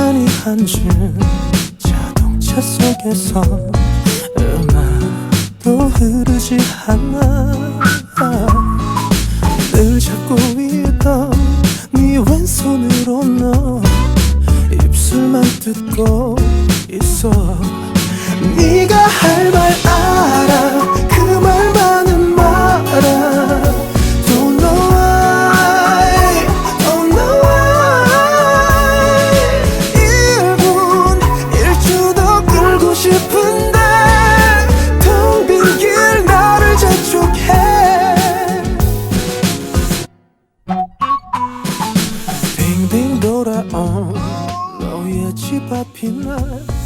앉은 자동차 속에서 음악도 흐르지 않아. 늘 잡고 있던 네 왼손으로 너 입술만 뜯고 있어. 네가 去八平了